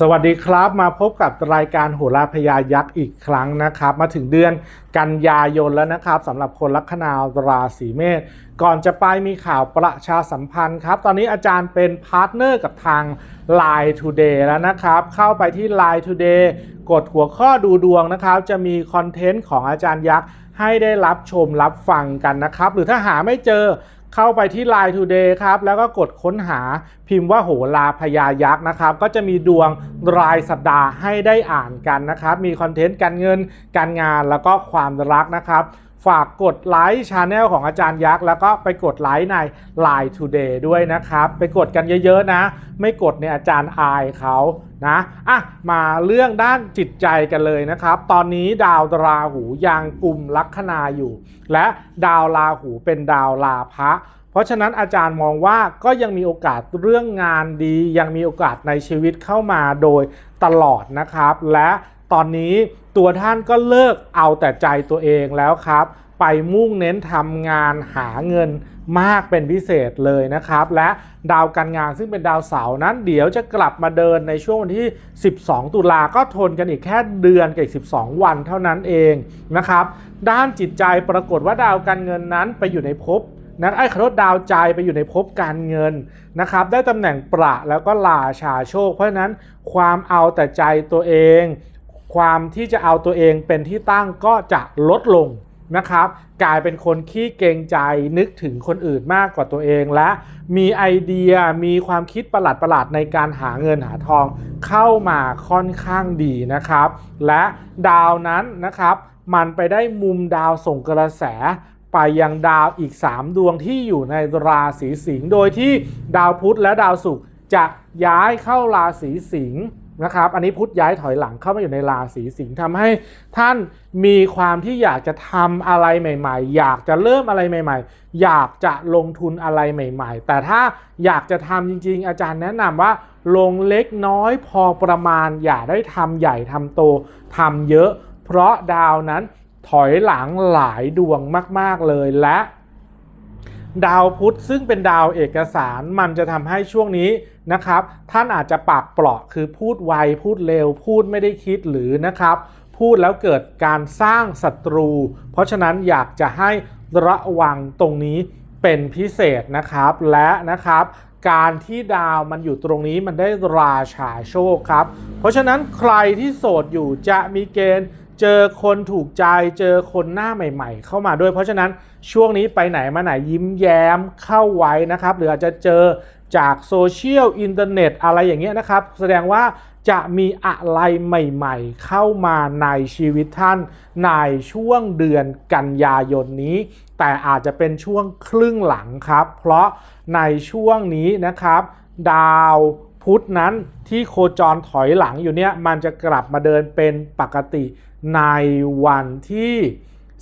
สวัสดีครับมาพบกับรายการโหราพยายักษ์อีกครั้งนะครับ มาถึงเดือนกันยายนแล้วนะครับสำหรับคนลัคนาราศีเมษก่อนจะไปมีข่าวประชาสัมพันธ์ครับ ตอนนี้อาจารย์เป็นพาร์ทเนอร์กับทาง Line Today แล้วนะครับ เข้าไปที่ Line Today กดหัวข้อดูดวงนะครับ จะมีคอนเทนต์ของอาจารย์ยักษ์ให้ได้รับชมรับฟังกันนะครับ หรือถ้าหาไม่เจอ เข้าไปที่ Line Today ครับ แล้วก็กดค้นหาพิมพ์ว่าโหราพยายักษ์นะครับ ก็จะมีดวงรายสัปดาห์ให้ได้อ่านกันนะครับ มีคอนเทนต์การเงินการงานแล้วก็ความรักนะครับ ฝากกดไลค์ช anel ของอาจารย์ยักษ์ แล้วก็ไปกดไลค์ใน Line Today ด้วยนะครับ ไปกดกันเยอะๆนะ ไม่กดเนี่ยอาจารย์อายเขานะอะมาเรื่องด้านจิตใจกันเลยนะครับ ตอนนี้ดาวราหูยังกลุ่มลัคนาอยู่ และดาวราหูเป็นดาวลาภะเพราะฉะนั้นอาจารย์มองว่าก็ยังมีโอกาสเรื่องงานดี ยังมีโอกาสในชีวิตเข้ามาโดยตลอดนะครับ และตอนนี้ ตัวท่านก็เลิกเอาแต่ใจตัวเองแล้วครับ ไปมุ่งเน้นทำงานหาเงินมากเป็นพิเศษเลยนะครับ และดาวการงานซึ่งเป็นดาวเสาร์นั้น เดี๋ยวจะกลับมาเดินในช่วงวันที่ 12 ตุลาก็ทนกันอีกแค่เดือนกับอีก 12 วันเท่านั้นเองนะครับ ด้านจิตใจปรากฏว่าดาวการเงินนั้นไปอยู่ในภพนะไอ้ขอโทษดาวใจไปอยู่ในภพการเงินนะครับ ได้ตำแหน่งประแล้วก็ลาชาโชค เพราะฉะนั้นความเอาแต่ใจตัวเอง ความที่จะเอาตัวเองเป็นที่ตั้งก็จะลดลงนะครับ กลายเป็นคนขี้เกรงใจนึกถึงคนอื่นมากกว่าตัวเองและมีไอเดียมีความคิดประหลาดประหลาดๆในการหาเงินหาทองเข้ามาค่อนข้างดีนะครับ และดาวนั้นนะครับ มันไปได้มุมดาวส่งกระแสไปยังดาวอีก 3 ดวงที่อยู่ในราศีสิงห์โดยที่ดาวพุธและดาวศุกร์จะย้ายเข้าราศีสิงห์ นะครับ อันนี้พุธย้ายถอยหลังเข้ามาอยู่ในราศีสิงห์ทำให้ท่านมีความที่อยากจะทำอะไรใหม่ ๆ อยากจะเริ่มอะไรใหม่ ๆ อยากจะลงทุนอะไรใหม่ ๆ แต่ถ้าอยากจะทำจริง ๆ อาจารย์แนะนำว่า ลงเล็กน้อยพอประมาณ อย่าได้ทำใหญ่ทำโตทำเยอะ เพราะดาวนั้นถอยหลังหลายดวงมาก ๆ เลยและ ดาวพุธซึ่งเป็นดาวเอกสารมันจะทำให้ช่วงนี้ นะครับ ท่านอาจจะปากเปราะคือพูดไวพูดเร็ว พูดไม่ได้คิดหรือนะครับ พูดแล้วเกิดการสร้างศัตรู เพราะฉะนั้นอยากจะให้ระวังตรงนี้เป็นพิเศษนะครับและนะครับการที่ดาวมันอยู่ตรงนี้มันได้ราชาโชคครับ เพราะฉะนั้นใครที่โสดอยู่จะมีเกณฑ์เจอคนถูกใจเจอคนหน้าใหม่ ๆ เข้ามาด้วย เพราะฉะนั้นช่วงนี้ไปไหนมาไหนยิ้มแย้มเข้าไว้นะครับ หรืออาจจะเจอ จากโซเชียลอินเทอร์เน็ตอะไรอย่างเงี้ยนะครับ แสดงว่าจะมีอะไรใหม่ๆ เข้ามาในชีวิตท่าน ในช่วงเดือนกันยายนนี้ แต่อาจจะเป็นช่วงครึ่งหลังครับ เพราะในช่วงนี้นะครับ ดาวพุธนั้นที่โคจรถอยหลังอยู่เนี่ยมันจะกลับมาเดินเป็นปกติในวันที่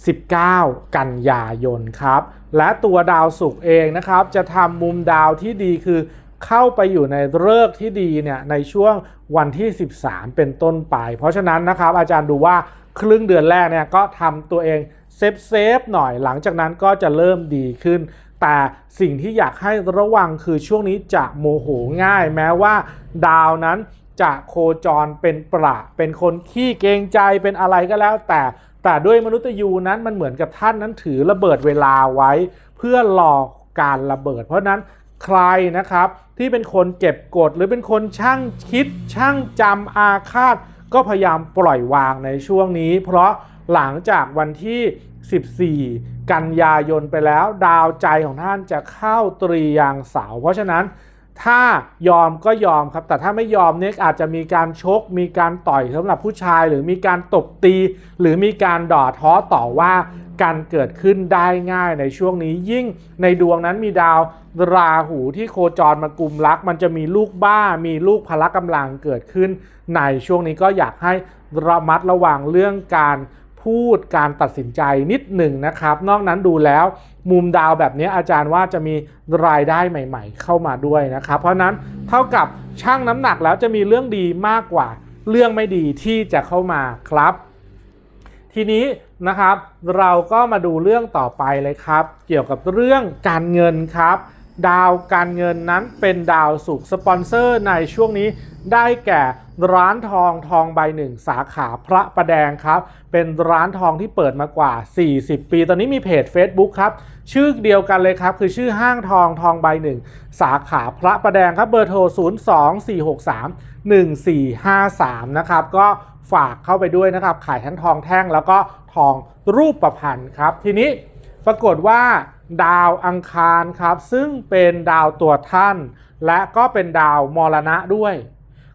19 กันยายนครับ และตัวดาวศุกร์เองนะครับ จะทำมุมดาวที่ดีคือเข้าไปอยู่ในเลิกที่ดีเนี่ยในช่วงวันที่ 13 เป็นต้นไป เพราะฉะนั้นนะครับอาจารย์ดูว่าครึ่งเดือนแรกเนี่ยก็ทำตัวเองเซฟเซฟๆหน่อยหลังจากนั้นก็จะเริ่มดีขึ้น แต่สิ่งที่อยากให้ระวังคือช่วงนี้จะโมโหง่าย แม้ว่าดาวนั้นจะโคจรเป็นประ เป็นคนขี้เกงใจเป็นอะไรก็แล้วแต่ แต่ด้วยมนุษย์ยูนั้นมันเหมือนกับท่านนั้นถือระเบิดเวลาไว้ เพื่อรอการระเบิด เพราะฉะนั้นใครนะครับที่เป็นคนเก็บกดหรือเป็นคนช่างคิดช่างจำอาฆาต ก็พยายามปล่อยวางในช่วงนี้ เพราะหลังจากวันที่ 14 กันยายนไปแล้ว ดาวใจของท่านจะเข้าตรียางเสาเพราะฉะนั้น ถ้ายอมก็ยอมครับ แต่ถ้าไม่ยอมเนี่ยอาจจะมีการชก มีการต่อยสำหรับผู้ชาย หรือมีการตบตี หรือมีการด่อท้อต่อว่าการเกิดขึ้นได้ง่ายในช่วงนี้ยิ่งในดวงนั้นมีดาวราหูที่โคจรมากุมรัก มันจะมีลูกบ้ามีลูกพละกำลังเกิดขึ้น ในช่วงนี้ก็อยากให้ระมัดระวังเรื่องการ พูดการตัดสินใจนิดหนึ่งนะครับ นอกนั้นดูแล้วมุมดาวแบบนี้อาจารย์ว่าจะมีรายได้ใหม่ ๆ เข้ามาด้วยนะครับ เพราะฉะนั้นเท่ากับช่างน้ำหนักแล้วจะมีเรื่องดีมากกว่าเรื่องไม่ดีที่จะเข้ามาครับ ทีนี้นะครับเราก็มาดูเรื่องต่อไปเลยครับ เกี่ยวกับเรื่องการเงินครับ ดาวการเงินนั้นเป็นดาวสุขสปอนเซอร์ในช่วงนี้ได้แก่ร้านทองทองใบหนึ่งสาขาพระประแดงครับ เป็นร้านทองที่เปิดมากว่า 40 ปี ตอนนี้มีเพจ Facebook ครับ ชื่อเดียวกันเลยครับ คือชื่อห้างทองทองใบหนึ่งสาขาพระประแดงครับ เบอร์โทร 02463 1453 นะครับ ก็ฝากเข้าไปด้วยนะครับ ขายทั้งทองแท่งแล้วก็ทองรูปประพันธ์ครับ ทีนี้ปรากฏว่า ดาวอังคารครับ ซึ่งเป็นดาวตัวท่าน และก็เป็นดาวมรณะด้วย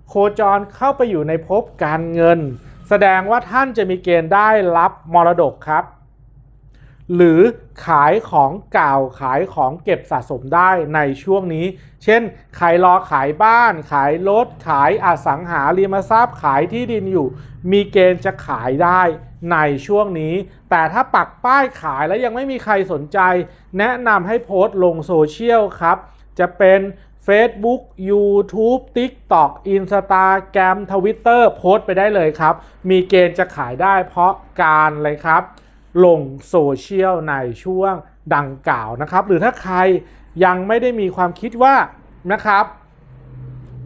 โคจรเข้าไปอยู่ในภพการเงิน แสดงว่าท่านจะมีเกณฑ์ได้รับมรดกครับ หรือขายของเก่าขายของเก็บสะสมได้ในช่วงนี้ เช่นใครรอขายบ้าน ขายรถขายอสังหาริมทรัพย์ขายที่ดินอยู่ มีเกณฑ์จะขายได้ ในช่วงนี้ แต่ถ้าปักป้ายขายแล้วยังไม่มีใครสนใจ แนะนำให้โพสต์ลงโซเชียลครับ จะเป็น Facebook YouTube TikTok Instagram Twitter โพสต์ไปได้เลยครับ มีเกณฑ์จะขายได้เพราะการเลยครับ ลงโซเชียลในช่วงดังกล่าวนะครับ หรือถ้าใครยังไม่ได้มีความคิดว่านะครับ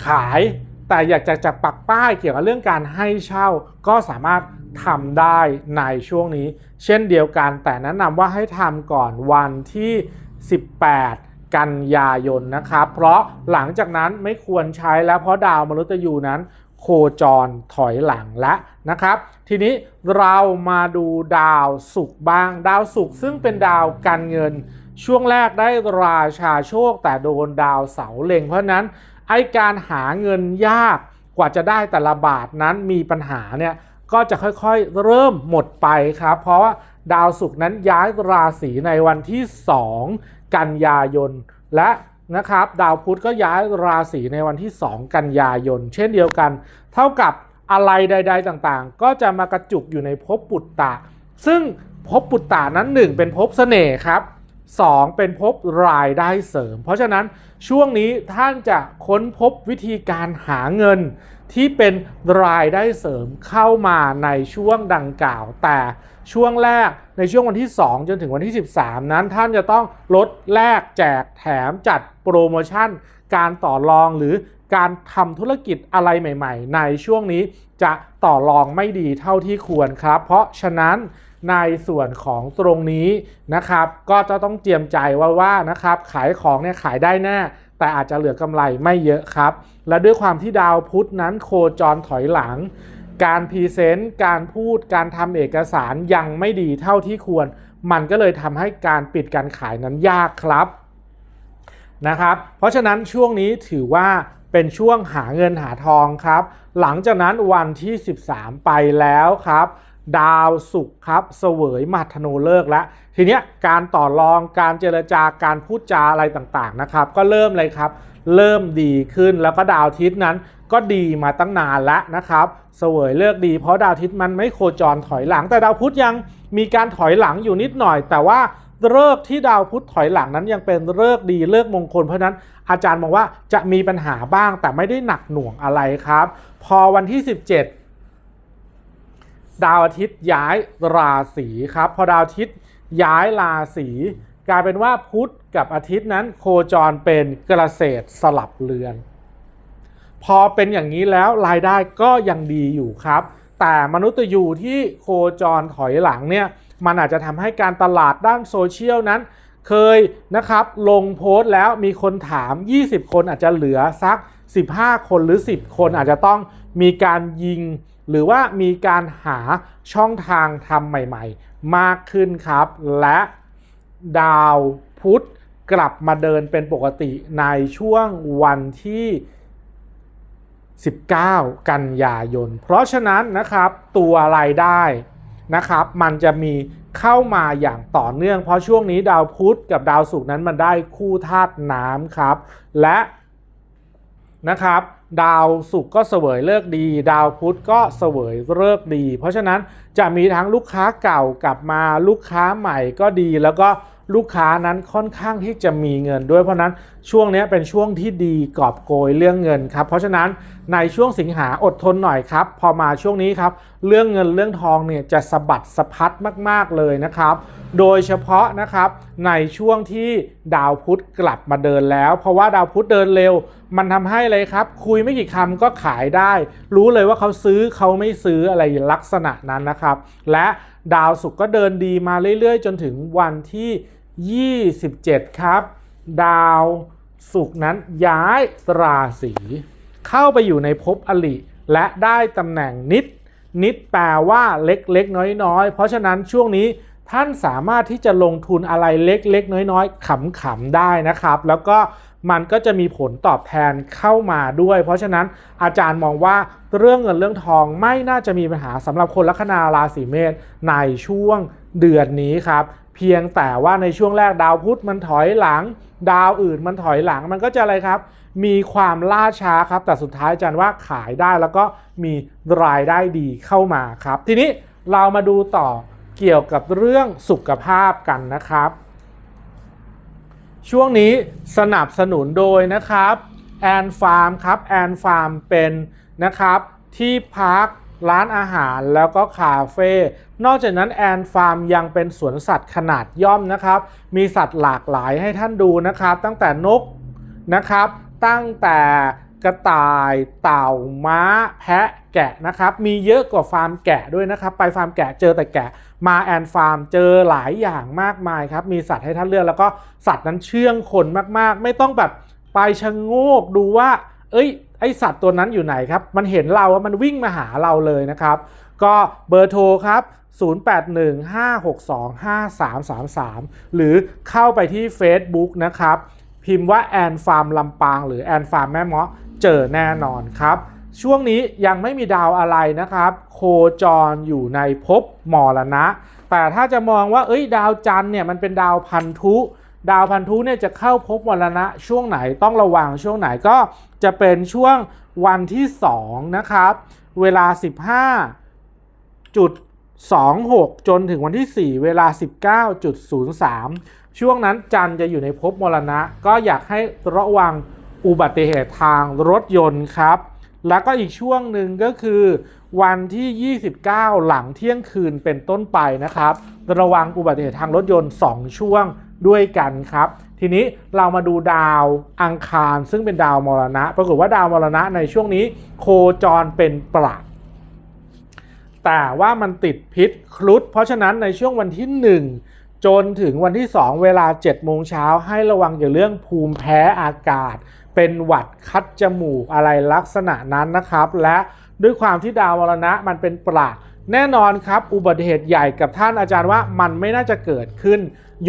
ขายแต่อยากจะจะปักป้ายเกี่ยวกับเรื่องการให้เช่าก็สามารถ ทำได้ในช่วงนี้ เช่นเดียวกันแต่แนะนำว่าให้ทำก่อนวันที่ 18กันยายนนะครับ เพราะหลังจากนั้นไม่ควรใช้แล้วเพราะดาวมฤตยูนั้น โคจรถอยหลังและนะครับ ทีนี้เรามาดูดาวศุกร์บ้าง ดาวศุกร์ซึ่งเป็นดาวการเงิน ช่วงแรกได้ราชาโชคแต่โดนดาวเสาเล็ง เพราะฉะนั้นไอการหาเงินยากกว่าจะได้แต่ละบาทนั้นมีปัญหาเนี่ย ก็จะค่อยๆเริ่มหมดไปครับ เพราะว่าดาวศุกร์นั้นย้ายราศีในวันที่ 2 กันยายน และนะครับ ดาวพุธก็ย้ายราศีในวันที่ 2 กันยายน เช่นเดียวกัน เท่ากับอะไรใด ๆ ต่างๆ ก็จะมากระจุกอยู่ในภพปุตตะ ซึ่งภพปุตตานั้น1เป็นภพเสน่ห์ครับ 2 เป็นภพรายได้เสริม เพราะฉะนั้นช่วงนี้ท่านจะค้นพบวิธีการหาเงินที่เป็นรายได้เสริมเข้ามาในช่วงดังกล่าว แต่ช่วงแรกในช่วงวันที่ 2 จนถึงวันที่ 13 นั้นท่านจะต้องลดแลกแจกแถมจัดโปรโมชั่น การต่อรองหรือการทำธุรกิจอะไรใหม่ ๆ ในช่วงนี้จะต่อรองไม่ดีเท่าที่ควรครับ เพราะฉะนั้น ในส่วนของตรงนี้นะครับ ก็จะต้องเตรียมใจว่าว่านะครับ ขายของเนี่ยขายได้แน่แต่อาจจะเหลือกำไรไม่เยอะครับ และด้วยความที่ดาวพุธนั้นโคจรถอยหลัง การพรีเซนต์การพูดการทำเอกสารยังไม่ดีเท่าที่ควร มันก็เลยทำให้การปิดการขายนั้นยากครับนะครับ เพราะฉะนั้นช่วงนี้ถือว่าเป็นช่วงหาเงินหาทองครับ หลังจากนั้นวันที่ 13 ไปแล้วครับ ดาวศุกร์ครับเสวยมัทโนเลิกแล้วทีเนี้ยการต่อรองการเจรจาการพูดจาอะไรต่างๆนะครับ ก็เริ่มเลยครับ เริ่มดีขึ้นแล้วก็ดาวทิตย์นั้นก็ดีมาตั้งนานแล้วนะครับ เสวยเลิกดี เพราะดาวทิตย์มันไม่โคจรถอยหลัง แต่ดาวพุธยังมีการถอยหลังอยู่นิดหน่อย แต่ว่าเลิกที่ดาวพุธถอยหลังนั้นยังเป็นเลิกดีเลิกมงคล เพราะฉะนั้นอาจารย์มองว่าจะมีปัญหาบ้างแต่ไม่ได้หนักหน่วงอะไรครับ พอวันที่ 17 ดาวอาทิตย์ย้ายราศีครับพอดาวอาทิตย์ย้ายราศีกลายเป็นว่าพุธกับอาทิตย์นั้นโคจรเป็นเกษสลับเรือน พอเป็นอย่างนี้แล้วรายได้ก็ยังดีอยู่ครับ แต่มนุษย์ยูที่โคจรถอยหลังเนี่ยมันอาจจะทำให้การตลาดด้านโซเชียลนั้นเคยนะครับลงโพสต์แล้วมีคนถาม 20 คนอาจจะเหลือสัก 15 คนหรือ 10 คนอาจจะต้องมีการยิง หรือว่ามีการหาช่องทางทำใหม่ๆ มากขึ้นครับ และดาวพุธกลับมาเดินเป็นปกติในช่วงวันที่ 19 กันยายน เพราะฉะนั้นนะครับตัวรายได้นะครับ มันจะมีเข้ามาอย่างต่อเนื่อง เพราะช่วงนี้ดาวพุธกับดาวศุกร์นั้นมันได้คู่ธาตุน้ำครับ และนะครับ ดาวศุกร์ก็เสวยเลิกดี ดาวพุธก็เสวยเลิกดี เพราะฉะนั้นจะมีทั้งลูกค้าเก่ากลับมาลูกค้าใหม่ก็ดีแล้วก็ ลูกค้านั้นค่อนข้างที่จะมีเงินด้วยเพราะนั้นช่วงนี้เป็นช่วงที่ดีกอบโกยเรื่องเงินครับ เพราะฉะนั้นในช่วงสิงหาอดทนหน่อยครับ พอมาช่วงนี้ครับ เรื่องเงินเรื่องทองเนี่ยจะสะบัดสะพัดมาก ๆ เลยนะครับ โดยเฉพาะนะครับในช่วงที่ดาวพุธกลับมาเดินแล้ว เพราะว่าดาวพุธเดินเร็ว มันทำให้เลยครับ คุยไม่กี่คำก็ขายได้ รู้เลยว่าเขาซื้อเขาไม่ซื้ออะไรลักษณะนั้นนะครับ และดาวศุกร์ก็เดินดีมาเรื่อย ๆ จนถึงวันที่ 27 ครับ ดาวศุกร์นั้นย้ายราศีเข้าไปอยู่ในภพอลิและได้ตำแหน่งนิด นิดแปลว่าเล็กๆ น้อยๆ เพราะฉะนั้นช่วงนี้ท่านสามารถที่จะลงทุนอะไรเล็กๆ น้อยๆขำๆได้นะครับ แล้วก็มันก็จะมีผลตอบแทนเข้ามาด้วย เพราะฉะนั้นอาจารย์มองว่าเรื่องเงินเรื่องทองไม่น่าจะมีปัญหาสำหรับคนลัคนาราศีเมษในช่วงเดือนนี้ครับ เพียงแต่ว่าในช่วงแรกดาวพุธมันถอยหลัง ดาวอื่นมันถอยหลังมันก็จะอะไรครับ มีความล่าช้าครับ แต่สุดท้ายอาจารย์ว่าขายได้แล้วก็มีรายได้ดีเข้ามาครับ ทีนี้เรามาดูต่อเกี่ยวกับเรื่องสุขภาพกันนะครับ ช่วงนี้สนับสนุนโดยนะครับแอนฟาร์มครับแอนฟาร์มเป็นนะครับที่พัก ร้านอาหารแล้วก็คาเฟ่ นอกจากนั้นแอนฟาร์มยังเป็นสวนสัตว์ขนาดย่อมนะครับ มีสัตว์หลากหลายให้ท่านดูนะครับ ตั้งแต่นกนะครับ ตั้งแต่กระต่ายเต่าม้าแพะแกะนะครับ มีเยอะกว่าฟาร์มแกะด้วยนะครับ ไปฟาร์มแกะเจอแต่แกะ มาแอนฟาร์มเจอหลายอย่างมากมายครับ มีสัตว์ให้ท่านเลือกแล้วก็สัตว์นั้นเชื่องคนมากๆ ไม่ต้องแบบไปชะโงกดูว่า เอ้ย ไอสัตว์ตัวนั้นอยู่ไหนครับ มันเห็นเราว่ามันวิ่งมาหาเราเลยนะครับ ก็เบอร์โทรครับ 0815625333 หรือเข้าไปที่ Facebook นะครับ พิมพ์ว่าแอนฟาร์มลำปางหรือแอนฟาร์มแม่เมาะเจอแน่นอนครับ ช่วงนี้ยังไม่มีดาวอะไรนะครับ โคจรอยู่ในภพมรณะ แต่ถ้าจะมองว่าเอ้ยดาวจันเนี่ยมันเป็นดาวพันธุ ดาวพันธุเนี่ยจะเข้าภพมรณะช่วงไหนต้องระวังช่วงไหนก็จะเป็นช่วงวันที่ 2 นะครับ เวลา 15จุด26 จนถึงวันที่ 4 เวลา 19.03 ช่วงนั้นจันทร์จะอยู่ในภพมรณะ ก็อยากให้ระวังอุบัติเหตุทางรถยนต์ครับ แล้วก็อีกช่วงหนึ่งก็คือ วันที่ 29 หลังเที่ยงคืนเป็นต้นไปนะครับ ระวังอุบัติเหตุทางรถยนต์ 2 ช่วง ด้วยกันครับ ทีนี้เรามาดูดาวอังคารซึ่งเป็นดาวมรณะ ปรากฏว่าดาวมรณะในช่วงนี้โคจรเป็นประแต่ว่ามันติดพิษครุฑเพราะฉะนั้นในช่วงวันที่ 1 จนถึงวันที่ 2 เวลา7โมงเช้าให้ระวังเกี่ยวเรื่องภูมิแพ้อากาศ เป็นหวัดคัดจมูกอะไรลักษณะนั้นนะครับ และด้วยความที่ดาวมรณะมันเป็นประ แน่นอนครับอุบัติเหตุใหญ่กับท่านอาจารย์ว่ามันไม่น่าจะเกิดขึ้น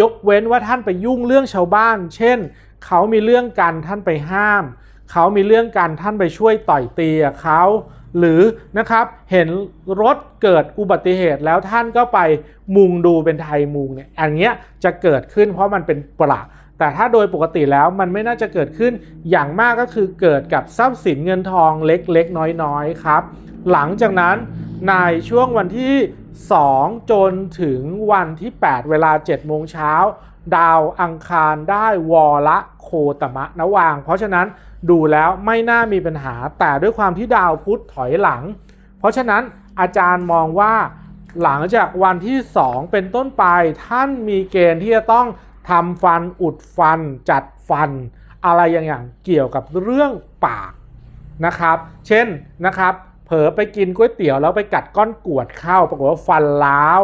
ยกเว้นว่าท่านไปยุ่งเรื่องชาวบ้าน เช่น เขามีเรื่องกันท่านไปห้าม เขามีเรื่องกันท่านไปช่วยต่อยตีเขาหรือนะครับเห็นรถเกิดอุบัติเหตุแล้วท่านก็ไปมุงดูเป็นไทยมุงเนี่ยอันเนี้ยจะเกิดขึ้นเพราะมันเป็นประ แต่ถ้าโดยปกติแล้วมันไม่น่าจะเกิดขึ้นอย่างมากก็คือเกิดกับทรัพย์สินเงินทองเล็กๆ น้อยๆครับ หลังจากนั้นในช่วงวันที่ 2 จนถึงวันที่ 8 เวลา 7 โมงเช้า ดาวอังคารได้วอละโคตมะนวาง เพราะฉะนั้นดูแล้วไม่น่ามีปัญหา แต่ด้วยความที่ดาวพุธถอยหลัง เพราะฉะนั้นอาจารย์มองว่าหลังจากวันที่ 2 เป็นต้นไปท่านมีเกณฑ์ที่จะต้อง ทำฟันอุดฟัน จัดฟัน อะไรอย่างอย่างเกี่ยวกับเรื่องปากนะครับ เช่นนะครับ เผลอไปกินก๋วยเตี๋ยวแล้วไปกัดก้อนกวดเข้าปรากฏว่าฟันล้าว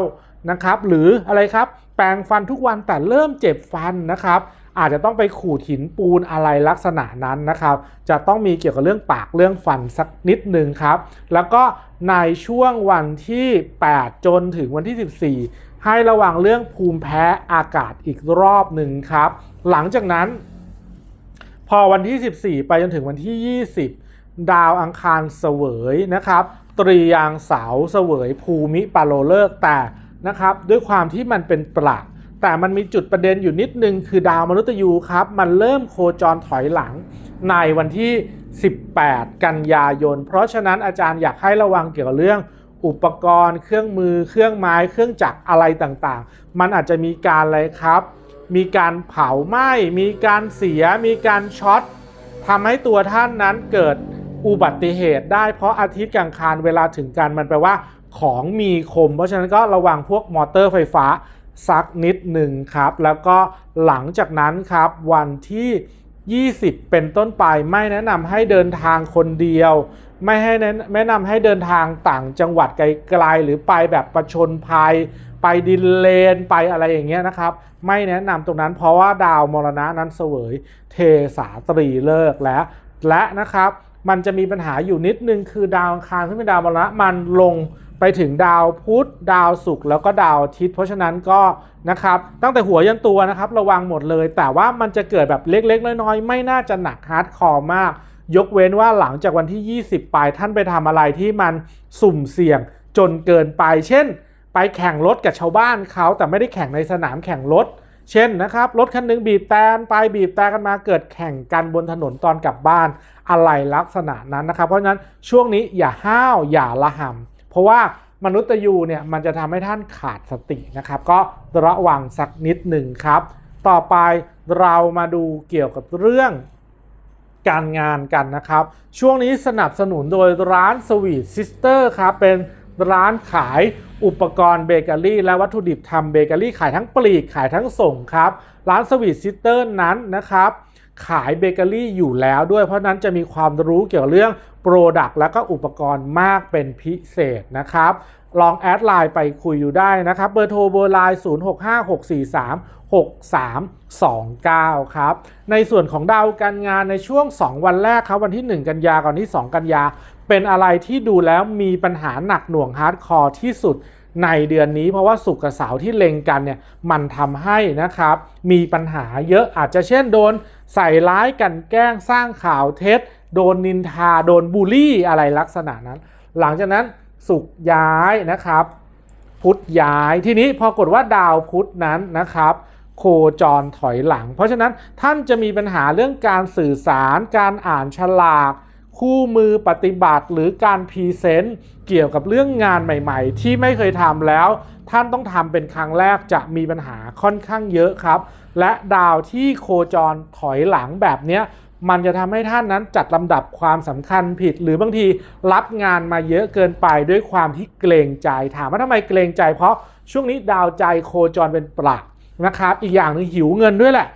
นะครับ หรืออะไรครับแปรงฟันทุกวันแต่เริ่มเจ็บฟันนะครับ อาจจะต้องไปขูดหินปูนอะไรลักษณะนั้นนะครับ จะต้องมีเกี่ยวกับเรื่องปากเรื่องฟันสักนิดหนึ่งครับ แล้วก็ในช่วงวันที่ 8 จนถึงวันที่ 14 ให้ระวังเรื่องภูมิแพ้อากาศอีกรอบหนึ่งครับ หลังจากนั้น พอวันที่ 14 ไปจนถึงวันที่ 20 ดาวอังคารเสวยนะครับ ตรียางเสาเสวยภูมิปาโลเลิกแต่นะครับ ด้วยความที่มันเป็นประแต่มันมีจุดประเด็นอยู่นิดนึง คือดาวมนุษย์ยูครับ มันเริ่มโคจรถอยหลังในวันที่ 18 กันยายน เพราะฉะนั้นอาจารย์อยากให้ระวังเกี่ยวกับเรื่อง อุปกรณ์ เครื่องมือ เครื่องไม้ เครื่องจักรอะไรต่างๆ มันอาจจะมีการอะไรครับ มีการเผาไหม้ มีการเสีย มีการช็อตทำให้ตัวท่านนั้นเกิดอุบัติเหตุได้เพราะอาทิตย์กลางคารเวลาถึงกันมันแปลว่าของมีคม เพราะฉะนั้นก็ระวังพวกมอเตอร์ไฟฟ้าสักนิดหนึ่งครับ แล้วก็หลังจากนั้นครับวันที่ 20 เป็นต้นไปไม่แนะนำให้เดินทางคนเดียว ไม่ให้แนะแนะนำให้เดินทางต่างจังหวัดไกลๆหรือไปแบบประชนภัย ไปดินเลนไปอะไรอย่างเงี้ยนะครับ ไม่แนะนำตรงนั้นเพราะว่าดาวมรณะนั้นเสวยเทสาตรีเลิกแล้วและนะครับ มันจะมีปัญหาอยู่นิดนึงคือดาวอังคารซึ่งเป็นดาวมรณะมันลงไปถึงดาวพุธดาวศุกร์แล้วก็ดาวอาทิตย์เพราะฉะนั้นก็นะครับตั้งแต่หัวยันตัวนะครับ ระวังหมดเลย แต่ว่ามันจะเกิดแบบเล็กๆ น้อยๆ ไม่น่าจะหนักฮาร์ดคอร์มาก ยกเว้นว่าหลังจากวันที่ 20 ไปท่านไปทำอะไรที่มันสุ่มเสี่ยงจนเกินไป เช่น ไปแข่งรถกับชาวบ้านเขาแต่ไม่ได้แข่งในสนามแข่งรถ เช่นนะครับรถคันหนึงบีบแต่ไปบีบแต่กันมาเกิดแข่งกันบนถนนตอนกลับบ้านอะไรลักษณะนั้นนะครับ เพราะฉะนั้นช่วงนี้อย่าห้าวอย่าละหำเพราะว่ามนุษย์ยูเนี่ยมันจะทำให้ท่านขาดสตินะครับ ก็ระวังสักนิดหนึ่งครับ ต่อไปเรามาดูเกี่ยวกับเรื่อง การงานกันนะครับ ช่วงนี้สนับสนุนโดยร้าน Sweet Sister ครับเป็นร้านขายอุปกรณ์เบเกอรี่ และวัตถุดิบทำเบเกอรี่ขายทั้งปลีกขายทั้งส่งครับ ร้าน Sweet Sister นั้นนะครับ ขายเบเกอรี่อยู่แล้วด้วยเพราะฉะนั้นจะมีความรู้เกี่ยวกับเรื่องโปรดักต์และก็อุปกรณ์มากเป็นพิเศษนะครับลองแอดไลน์ไปคุยอยู่ได้นะครับ เบอร์โทรเบอร์ไลน์ 065643 6329 ครับ ในส่วนของดาวการงานในช่วง 2 วันแรกครับ วันที่ 1 กันยาก่อนที่ 2 กันยา เป็นอะไรที่ดูแล้วมีปัญหาหนักหน่วงฮาร์ดคอร์ที่สุดในเดือนนี้เพราะว่าสุกกับเสาร์ที่เล็งกันเนี่ยมันทำให้นะครับมีปัญหาเยอะอาจจะเช่นโดนใส่ร้ายกันแกล้งสร้างข่าวเท็จ โดนนินทา โดนบูลลี่อะไรลักษณะนั้น หลังจากนั้น สุกย้ายนะครับ พุธย้ายทีนี้พอกดว่าดาวพุธนั้นนะครับ โคจรถอยหลัง เพราะฉะนั้นท่านจะมีปัญหาเรื่องการสื่อสารการอ่านฉลากคู่มือปฏิบัติหรือการพรีเซนต์เกี่ยวกับเรื่องงานใหม่ๆ ที่ไม่เคยทำแล้ว ท่านต้องทำเป็นครั้งแรกจะมีปัญหาค่อนข้างเยอะครับ และดาวที่โคจรถอยหลังแบบเนี้ย มันจะทำให้ท่านนั้นจัดลำดับความสำคัญผิด หรือบางทีรับงานมาเยอะเกินไปด้วยความที่เกรงใจถามว่าทำไมเกรงใจ เพราะช่วงนี้ดาวใจโคจรเป็นปลักนะครับ อีกอย่างหนึ่งหิวเงินด้วยแหละ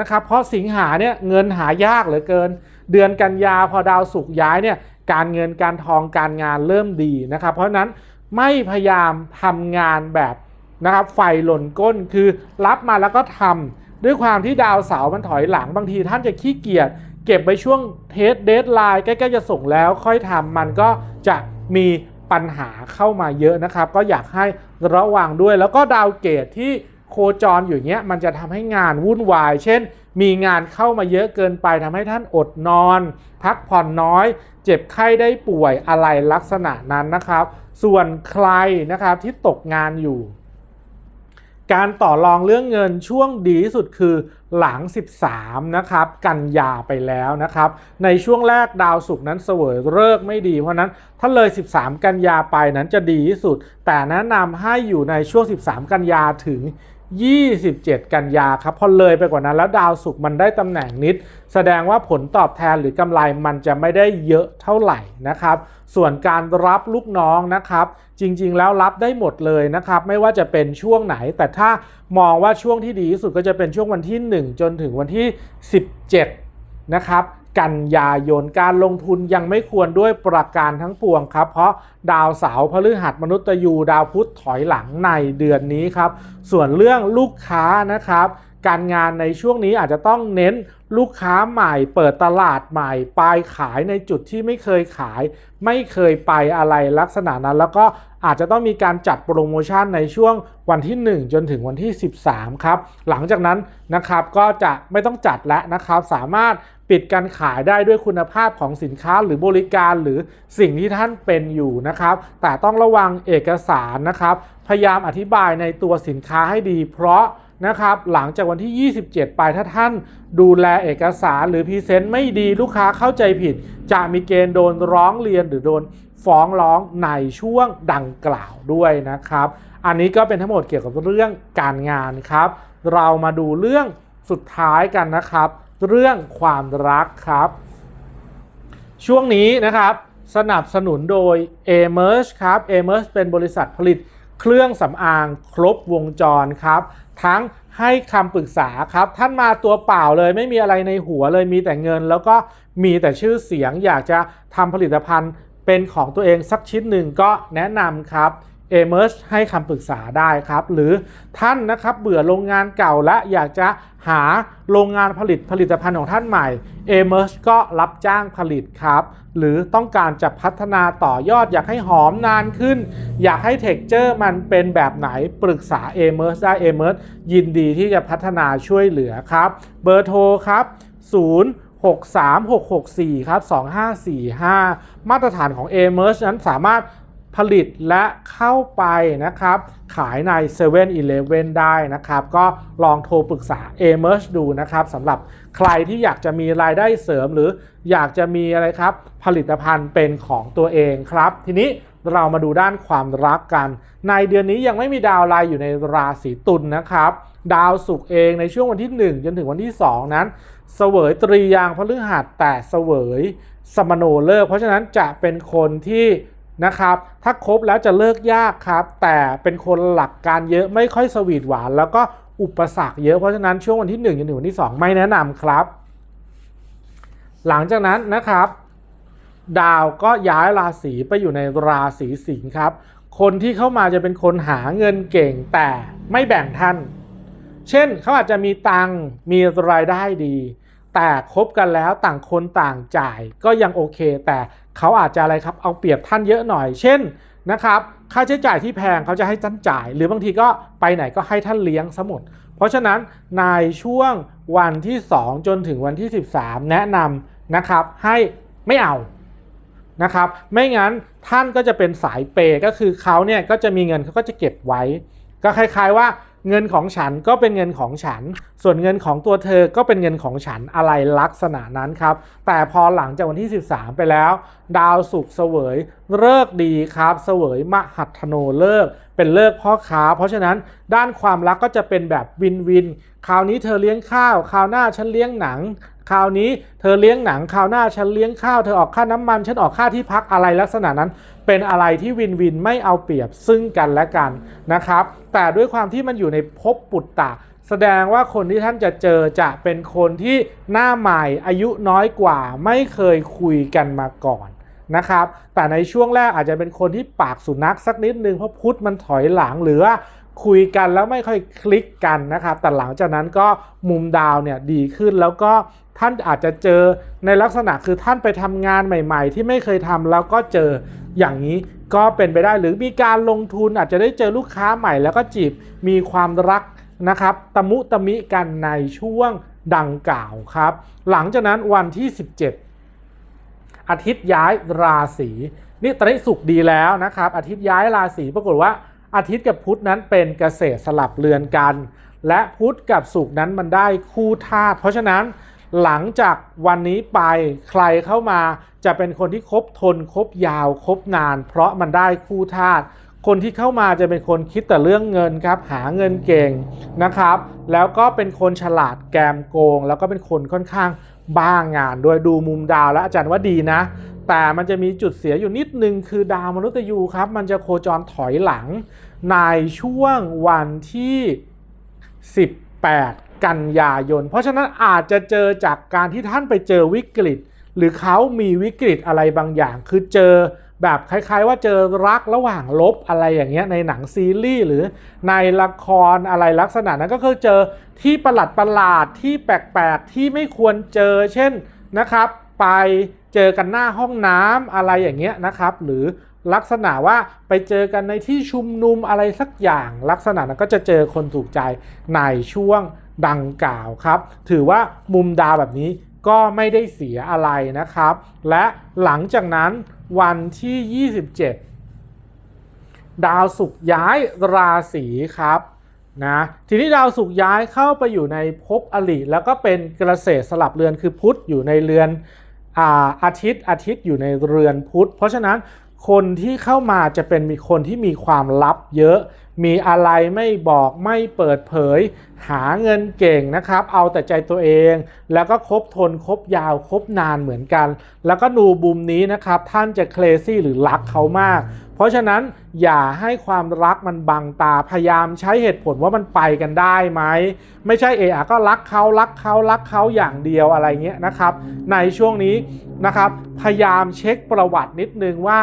นะครับ เพราะสิงหาเนี่ยเงินหายากเหลือเกิน เดือนกันยาพอดาวศุกย้ายเนี่ยการเงินการทองการงานเริ่มดีนะครับ เพราะนั้นไม่พยายามทำงานแบบนะครับไฟหล่นก้นคือรับมาแล้วก็ทำด้วยความที่ดาวเสาร์มันถอยหลังบางทีท่านจะขี้เกียจ เก็บไปช่วงเทสเดทไลน์ใกล้ๆจะส่งแล้วค่อยทำมันก็จะมีปัญหาเข้ามาเยอะนะครับ ก็อยากให้ระวังด้วย แล้วก็ดาวเกตที่โคจรอยู่เนี้ยมันจะทำให้งานวุ่นวาย เช่น มีงานเข้ามาเยอะเกินไปทำให้ท่านอดนอน พักผ่อนน้อย เจ็บไข้ได้ป่วยอะไรลักษณะนั้นนะครับ ส่วนใครนะครับที่ตกงานอยู่ การต่อรองเรื่องเงินช่วงดีที่สุดคือหลัง 13 นะครับ กันยาไปแล้วนะครับ ในช่วงแรกดาวศุกร์นั้นเสวยเลิกไม่ดี เพราะนั้นถ้าเลย 13 กันยาไปนั้นจะดีที่สุด แต่แนะนำให้อยู่ในช่วง 13 กันยาถึง 27 กันยาครับพอเลยไปกว่านั้นแล้วดาวศุกร์มันได้ตำแหน่งนิด แสดงว่าผลตอบแทนหรือกำไรมันจะไม่ได้เยอะเท่าไหร่นะครับ ส่วนการรับลูกน้องนะครับ จริงๆแล้วรับได้หมดเลยนะครับ ไม่ว่าจะเป็นช่วงไหน แต่ถ้ามองว่าช่วงที่ดีที่สุดก็จะเป็นช่วงวันที่ 1 จนถึงวันที่ 17นะครับ กันยายนการลงทุนยังไม่ควรด้วยประการทั้งปวงครับ เพราะดาวเสาร์พฤหัสมนุษย์ยู ดาวพุธถอยหลังในเดือนนี้ครับ ส่วนเรื่องลูกค้านะครับการงานในช่วงนี้อาจจะต้องเน้นลูกค้าใหม่เปิดตลาดใหม่ไปขายในจุดที่ไม่เคยขาย ไม่เคยไปอะไรลักษณะนั้นแล้วก็ อาจจะต้องมีการจัดโปรโมชั่นในช่วงวันที่ 1 จนถึงวันที่ 13 ครับ หลังจากนั้นนะครับก็จะไม่ต้องจัดแล้วนะครับ สามารถปิดการขายได้ด้วยคุณภาพของสินค้าหรือบริการหรือสิ่งที่ท่านเป็นอยู่นะครับ แต่ต้องระวังเอกสารนะครับ พยายามอธิบายในตัวสินค้าให้ดี เพราะนะครับหลังจากวันที่ 27 ไปถ้าท่านดูแลเอกสารหรือพรีเซนต์ไม่ดีลูกค้าเข้าใจผิด จะมีเกณฑ์โดนร้องเรียนหรือโดน ฟ้องร้องในช่วงดังกล่าวด้วยนะครับ อันนี้ก็เป็นทั้งหมดเกี่ยวกับเรื่องการงานครับ เรามาดูเรื่องสุดท้ายกันนะครับ เรื่องความรักครับ ช่วงนี้นะครับสนับสนุนโดย a m e r s ครับ a m e r s เป็นบริษัทผลิตเครื่องสำอางครบวงจรครับ ทั้งให้คำปรึกษาครับ ท่านมาตัวเปล่าเลยไม่มีอะไรในหัวเลยมีแต่เงิน แล้วก็มีแต่ชื่อเสียงอยากจะทำผลิตภัณฑ์ เป็นของตัวเองสักชิ้นหนึ่งก็แนะนำครับเอเมอร์ให้คำปรึกษาได้ครับ หรือท่านนะครับเบื่อโรงงานเก่าและอยากจะหาโรงงานผลิตผลิตภัณฑ์ของท่านใหม่เอเมอร์ก็รับจ้างผลิตครับ หรือต้องการจะพัฒนาต่อยอดอยากให้หอมนานขึ้น อยากให้เท็กเจอร์มันเป็นแบบไหนปรึกษาเอเมอร์ได้เอเมอร์ยินดีที่จะพัฒนาช่วยเหลือครับ เบอร์โทรครับ 0 6 3 6 6 4 ครับ 2545 มาตรฐานของ a m e r g e นั้นสามารถผลิตและเข้าไปนะครับ ขายใน7 e เ e ่ e อได้นะครับ ก็ลองโทรปรึกษา a m e r g e ดูนะครับสำหรับใครที่อยากจะมีรายได้เสริมหรืออยากจะมีอะไรครับ ผลิตภัณฑ์เป็นของตัวเองครับ ทีนี้เรามาดูด้านความรักกัน ในเดือนนี้ยังไม่มีดาวไลน์อยู่ในราศีตุลนนะครับ ดาวศุกร์เองในช่วงวันที่ 1 จนถึงวันที่ 2 นั้น เสวยตรียางพฤหัสแต่เสวยสมโนเลิก เพราะฉะนั้นจะเป็นคนที่นะครับ ถ้าครบแล้วจะเลิกยากครับ แต่เป็นคนหลักการเยอะไม่ค่อยสวีทหวาน แล้วก็อุปสรรคเยอะเพราะฉะนั้นช่วงวันที่1จนถึงวันที่ 2 ไม่แนะนำครับ หลังจากนั้นนะครับ ดาวก็ย้ายราศีไปอยู่ในราศีสิงห์ครับ คนที่เข้ามาจะเป็นคนหาเงินเก่งแต่ไม่แบ่งท่าน เช่นเขาอาจจะมีตังมีรายได้ดี แต่คบกันแล้วต่างคนต่างจ่ายก็ยังโอเค แต่เขาอาจจะอะไรครับเอาเปรียบท่านเยอะหน่อย เช่นนะครับค่าใช้จ่ายที่แพงเขาจะให้ท่านจ่าย หรือบางทีก็ไปไหนก็ให้ท่านเลี้ยงซะหมด เพราะฉะนั้นในช่วงวันที่ 2 จนถึงวันที่ 13 แนะนำนะครับให้ไม่เอานะครับไม่งั้นท่านก็จะเป็นสายเปย์ก็คือเขาเนี่ยก็จะมีเงินเขาก็จะเก็บไว้ ก็คล้ายๆว่า เงินของฉันก็เป็นเงินของฉัน ส่วนเงินของตัวเธอก็เป็นเงินของฉันอะไรลักษณะนั้นครับ แต่พอหลังจากวันที่ 13 ไปแล้ว ดาวสุกเสวยเลิกดีครับ เสวยมหัตโนเลิกเป็นเลิกพ่อค้า เพราะฉะนั้นด้านความรักก็จะเป็นแบบวินวิน คราวนี้เธอเลี้ยงข้าว คราวหน้าฉันเลี้ยงหนัง คราวนี้เธอเลี้ยงหนังคราวหน้าฉันเลี้ยงข้าวเธอออกค่าน้ำมันฉันออกค่าที่พักอะไรลักษณะนั้น เป็นอะไรที่วินวินไม่เอาเปรียบซึ่งกันและกันนะครับ แต่ด้วยความที่มันอยู่ในภพปุตตะแสดงว่าคนที่ท่านจะเจอจะเป็นคนที่หน้าใหม่อายุน้อยกว่าไม่เคยคุยกันมาก่อนนะครับ แต่ในช่วงแรกอาจจะเป็นคนที่ปากสุนัขสักนิดนึงเพราะพุทธมันถอยหลังหรือ คุยกันแล้วไม่ค่อยคลิกกันนะครับ แต่หลังจากนั้นก็มุมดาวเนี่ยดีขึ้นแล้วก็ท่านอาจจะเจอในลักษณะคือท่านไปทำงานใหม่ ๆ ที่ไม่เคยทำแล้วก็เจออย่างนี้ก็เป็นไปได้หรือมีการลงทุนอาจจะได้เจอลูกค้าใหม่ แล้วก็จีบมีความรักนะครับตะมุตะมิกันในช่วงดังกล่าวครับ หลังจากนั้นวันที่ 17 อาทิตย์ย้ายราศีนี่ตอนนี้สุขดีแล้วนะครับ อาทิตย์ย้ายราศีปรากฏว่า อาทิตย์กับพุธนั้นเป็นเกษตรสลับเรือนกัน และพุธกับสุขนั้นมันได้คู่ธาตุเพราะฉะนั้นหลังจากวันนี้ไปใครเข้ามาจะเป็นคนที่คบทนคบยาวคบนาน เพราะมันได้คู่ธาตุคนที่เข้ามาจะเป็นคนคิดแต่เรื่องเงินครับ หาเงินเก่งนะครับ แล้วก็เป็นคนฉลาดแกมโกง แล้วก็เป็นคนค่อนข้างบ้างานโดยดูมุมดาวแล้วอาจารย์ว่าดีนะ แต่มันจะมีจุดเสียอยู่นิดนึงคือดาวมนุษย์ยูครับ มันจะโคจรถอยหลัง ในช่วงวันที่ 18 กันยายน เพราะฉะนั้นอาจจะเจอจากการที่ท่านไปเจอวิกฤต หรือเขามีวิกฤตอะไรบางอย่าง คือเจอแบบคล้ายๆ ว่าเจอรักระหว่างลบอะไรอย่างเงี้ยในหนังซีรีส์หรือในละครอะไรลักษณะนั้นก็คือเจอที่ประหลาดประหลาดๆที่แปลกๆ ที่ไม่ควรเจอเช่นนะครับ ไปเจอกันหน้าห้องน้ำอะไรอย่างเงี้ยนะครับ หรือ ลักษณะว่าไปเจอกันในที่ชุมนุมอะไรสักอย่าง ลักษณะนั้นก็จะเจอคนถูกใจในช่วงดังกล่าวครับ ถือว่ามุมดาวแบบนี้ก็ไม่ได้เสียอะไรนะครับ และหลังจากนั้นวันที่ 27 ดาวศุกร์ย้ายราศีครับนะทีนี้ดาวศุกร์ย้ายเข้าไปอยู่ในภพอลิแล้วก็เป็นเกษตรสลับเรือนคือพุธอยู่ในเรือนอาอาทิตย์อาทิตย์อยู่ในเรือนพุธ เพราะฉะนั้น คนที่เข้ามาจะเป็นมีคนที่มีความลับเยอะ มีอะไรไม่บอกไม่เปิดเผย หาเงินเก่งนะครับ เอาแต่ใจตัวเอง แล้วก็คบทนคบยาวคบนานเหมือนกัน แล้วก็ดูบุมนี้นะครับ ท่านจะเคลซี่หรือรักเขามาก เพราะฉะนั้นอย่าให้ความรักมันบังตาพยายามใช้เหตุผลว่ามันไปกันได้ไหมไม่ใช่เอะอะก็รักเขารักเขารักเขาอย่างเดียวอะไรเงี้ยนะครับ ในช่วงนี้นะครับ พยายามเช็คประวัตินิดนึงว่า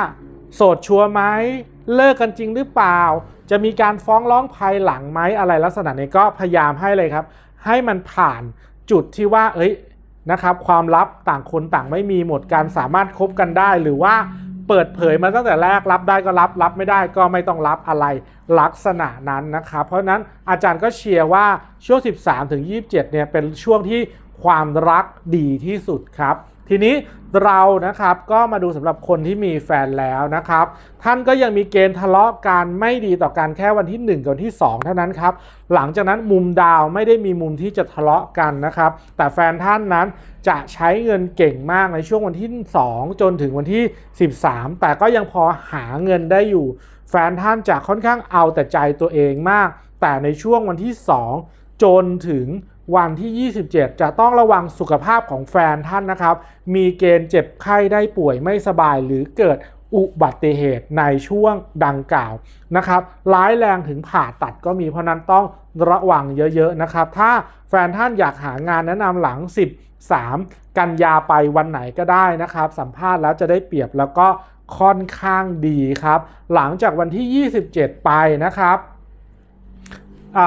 โสดชัวร์ไหมเลิกกันจริงหรือเปล่า จะมีการฟ้องร้องภายหลังไหมอะไรลักษณะนี้ก็พยายามให้เลยครับ ให้มันผ่านจุดที่ว่า เอ้ยนะครับความลับต่างคนต่างไม่มีหมดการสามารถคบกันได้ หรือว่าเปิดเผยมาตั้งแต่แรกรับได้ก็รับรับไม่ได้ก็ไม่ต้องรับอะไรลักษณะนั้นนะครับเพราะนั้นอาจารย์ก็เชียร์ว่าช่วง 13-27เนี่ยเป็นช่วงที่ความรักดีที่สุดครับ ทีนี้เรานะครับก็มาดูสำหรับคนที่มีแฟนแล้วนะครับ ท่านก็ยังมีเกณฑ์ทะเลาะกันไม่ดีต่อกันแค่วันที่ 1 กับวันที่ 2 เท่านั้นครับหลังจากนั้นมุมดาวไม่ได้มีมุมที่จะทะเลาะกันนะครับ แต่แฟนท่านนั้นจะใช้เงินเก่งมากในช่วงวันที่ 2 จนถึงวันที่ 13 แต่ก็ยังพอหาเงินได้อยู่ แฟนท่านจะค่อนข้างเอาแต่ใจตัวเองมาก แต่ในช่วงวันที่ 2 จนถึง วันที่ 27 จะต้องระวังสุขภาพของแฟนท่านนะครับ มีเกณฑ์เจ็บไข้ได้ป่วยไม่สบายหรือเกิดอุบัติเหตุในช่วงดังกล่าวนะครับ ร้ายแรงถึงผ่าตัดก็มีเพราะนั้นต้องระวังเยอะๆนะครับ ถ้าแฟนท่านอยากหางานแนะนำหลัง 13 กันยาไปวันไหนก็ได้นะครับ สัมภาษณ์แล้วจะได้เปรียบแล้วก็ค่อนข้างดีครับ หลังจากวันที่ 27 ไปนะครับ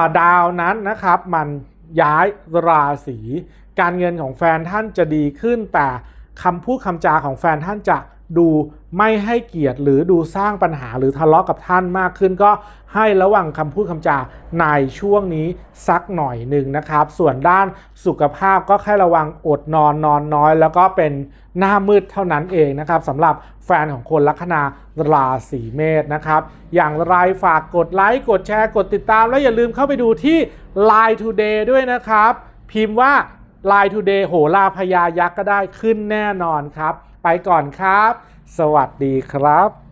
าดาวนั้นนะครับมัน ย้ายราศีการเงินของแฟนท่านจะดีขึ้น แต่คำพูดคำจาของแฟนท่านจะดู ไม่ให้เกียรติหรือดูสร้างปัญหาหรือทะเลาะกับท่านมากขึ้น ก็ให้ระวังคำพูดคำจาในช่วงนี้สักหน่อยหนึ่งนะครับ ส่วนด้านสุขภาพก็แค่ระวังอดนอนนอนน้อย แล้วก็เป็นหน้ามืดเท่านั้นเองนะครับสำหรับแฟนของคนลัคนาราศีเมษนะครับ อย่างไรฝากกดไลค์กดแชร์กดติดตาม แล้วอย่าลืมเข้าไปดูที่ Line Today ด้วยนะครับ พิมพ์ว่า Line Today โหราพญายักษ์ก็ได้ขึ้นแน่นอนครับ ไปก่อนครับ สวัสดีครับ